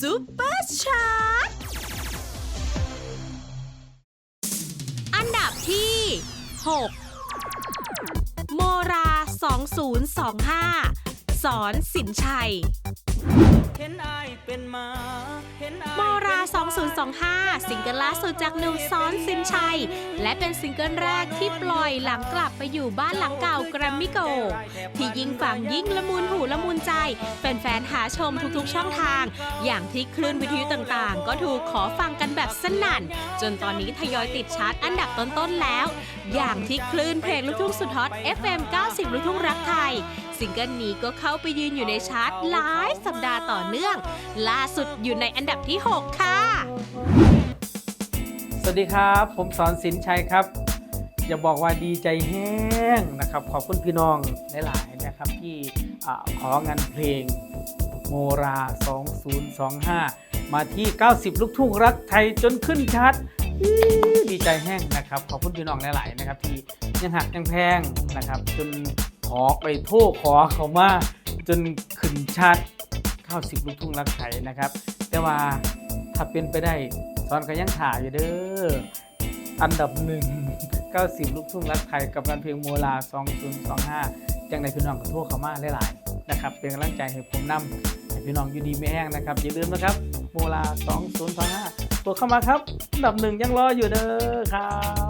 ซูเปอร์ชาร์ตอันดับที่ 6 โมรา 2025 สอนสินชัยเห็นอายเป็นหมาเห็นอายโมราเป็นหม2025ซิงเกิลล่าสุดจากหนุ่มซ้อนสินชัย และเป็นซิงเกิลแรกที่ปล่อยหลังกลับไปอยู่บ้านหลังเก่าแกรมมิโก ที่ยิ่งฟังยิ่งละมุนหูละมุนใจแฟนๆหาชมทุกๆช่องทาง อย่างที่คลื่นวิทยุต่างๆ ก็ถูกขอฟังกันแบบสนั่น จนตอนนี้ทยอยติดชาร์ตอันดับต้นๆแล้ว อย่างที่คลื่นเพลงลูกทุ่งสุดฮอต FM 90 ลูกทุ่งรักไทย ซิงเกิลนี้ก็เข้าไปยืนอยู่ในชาร์ตหลายสัปดาห์ต่อเนื่อง ล่าสุดอยู่ในอันดับที่ 6 ค่ะ สวัสดีครับ ผมสอนสินชัยครับ อย่าบอกว่าดีใจแห้งนะครับ ขอบคุณพี่น้องหลายๆนะครับที่อาของานเพลงโมรา 2025 มาที่ 90 ลูกทุ่งรักไทยจนขึ้นชัดดีใจแห้งนะครับ ขอบคุณพี่น้องหลาย ๆ นะครับ ที่ยังหักยังแพงนะครับ จนขอไปโทษขอเขามา จนขึ้นชัด90ลูกทุ่งรักไทยนะครับ แต่ว่าถ้าเป็นไปได้สอนก็ยังถ่ายอยู่เด้ออันดับหนึ่ง90 ลูกทุ่งรักไทยกับงานเพลงโมลา 2025 จังในพี่น้องก็โทษเขามาหลายๆนะครับเป็นกำลังใจให้ผมนำให้พี่น้องอยู่ดีไม่แห้งนะครับ อย่าลืมนะครับโมลา 2025 ตัวเข้ามาครับ อันดับหนึ่งยังรออยู่เด้อครับ